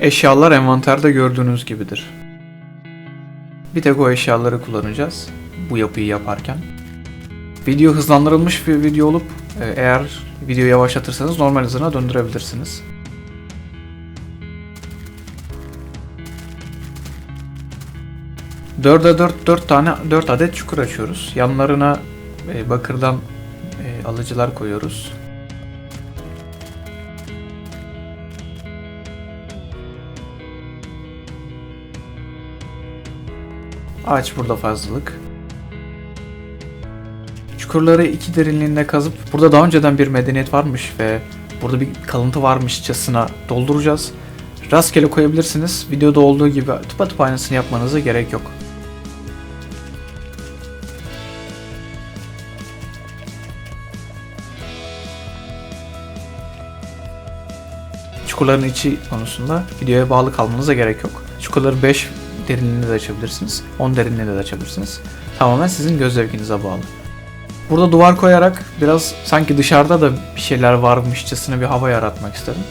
Eşyalar envanterde gördüğünüz gibidir. Bir tek o eşyaları kullanacağız bu yapıyı yaparken. Video hızlandırılmış bir video olup e, eğer videoyu yavaşlatırsanız normal hızına döndürebilirsiniz. Dörde 4 4 tane 4 adet çukur açıyoruz. Yanlarına e, bakırdan e, alıcılar koyuyoruz. Ağaç burada fazlalık. Çukurları iki derinliğinde kazıp burada daha önceden bir medeniyet varmış ve burada bir kalıntı varmışçasına dolduracağız. Rastgele koyabilirsiniz. Videoda olduğu gibi tıpatıp aynısını yapmanıza gerek yok. Çukurların içi konusunda videoya bağlı kalmanıza gerek yok. Çukurları 5 derinliğinde de açabilirsiniz. 10 derinliğinde de açabilirsiniz. Tamamen sizin göz zevkinize bağlı. Burada duvar koyarak biraz sanki dışarıda da bir şeyler varmışçasına bir hava yaratmak istedim.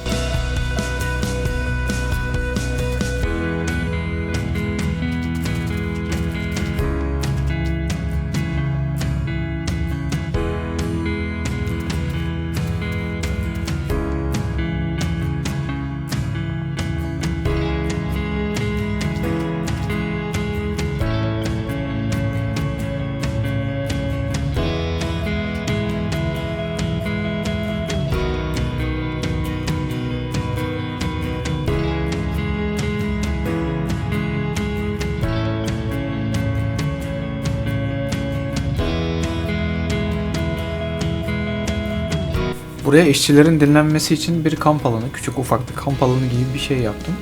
Buraya işçilerin dinlenmesi için bir kamp alanı, küçük ufak bir kamp alanı gibi bir şey yaptım.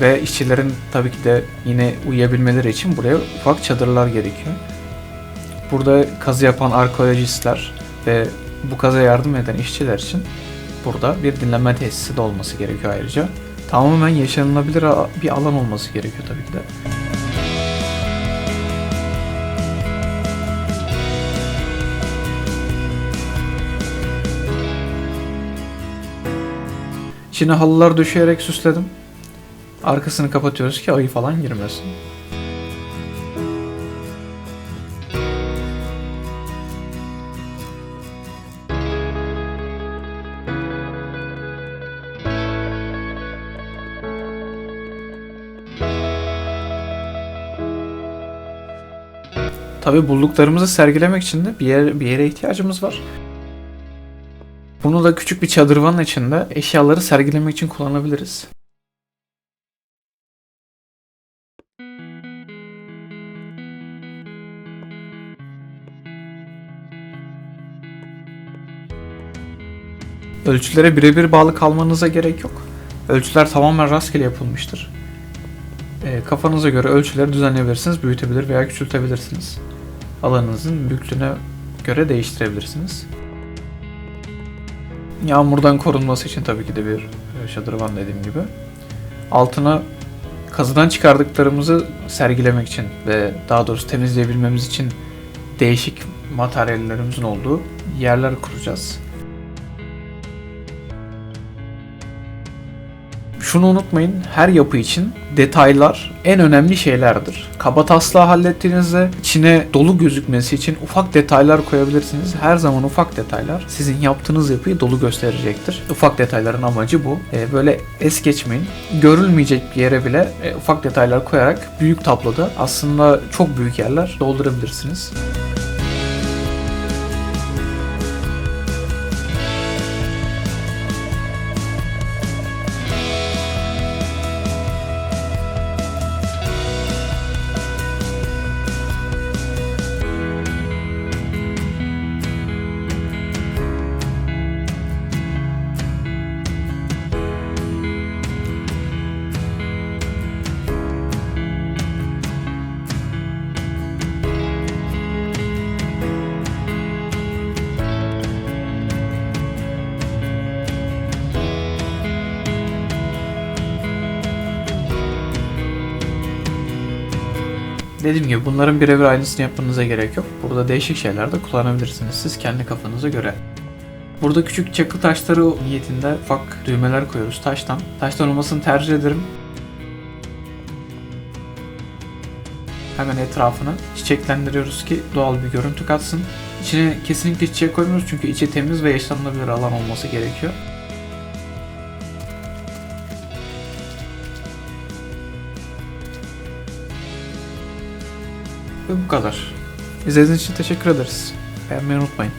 Ve işçilerin tabii ki de yine uyuyabilmeleri için buraya ufak çadırlar gerekiyor. Burada kazı yapan arkeolojistler ve bu kaza yardım eden işçiler için burada bir dinlenme tesisi de olması gerekiyor ayrıca. Tamamen yaşanılabilir bir alan olması gerekiyor tabii ki de. İçine halılar döşeyerek süsledim. Arkasını kapatıyoruz ki ayı falan girmesin. Tabi bulduklarımızı sergilemek için de bir, yer, bir yere ihtiyacımız var. Bunu da küçük bir çadırvanın içinde eşyaları sergilemek için kullanabiliriz. Ölçülere birebir bağlı kalmanıza gerek yok. Ölçüler tamamen rastgele yapılmıştır. E, kafanıza göre ölçüleri düzenleyebilirsiniz, büyütebilir veya küçültebilirsiniz. Alanınızın büyüklüğüne göre değiştirebilirsiniz. Yağmurdan korunması için tabii ki de bir e, şadırvan dediğim gibi. Altına kazıdan çıkardıklarımızı sergilemek için ve daha doğrusu temizleyebilmemiz için değişik materyallerimizin olduğu yerler kuracağız. Şunu unutmayın, her yapı için detaylar en önemli şeylerdir. Kaba taslağı hallettiğinizde içine dolu gözükmesi için ufak detaylar koyabilirsiniz. Her zaman ufak detaylar sizin yaptığınız yapıyı dolu gösterecektir. Ufak detayların amacı bu. Ee, böyle es geçmeyin. Görülmeyecek bir yere bile e, ufak detaylar koyarak büyük tabloda aslında çok büyük yerler doldurabilirsiniz. Dediğim gibi bunların birebir aynısını yapmanıza gerek yok. Burada değişik şeyler de kullanabilirsiniz siz kendi kafanıza göre. Burada küçük çakı taşları niyetinde ufak düğmeler koyuyoruz taştan. Taştan olmasını tercih ederim. Hemen etrafını çiçeklendiriyoruz ki doğal bir görüntü katsın. İçine kesinlikle çiçek koymuyoruz çünkü içi temiz ve yaşanılabilir alan olması gerekiyor. Ve bu kadar. İzlediğiniz için teşekkür ederiz. Beğenmeyi unutmayın.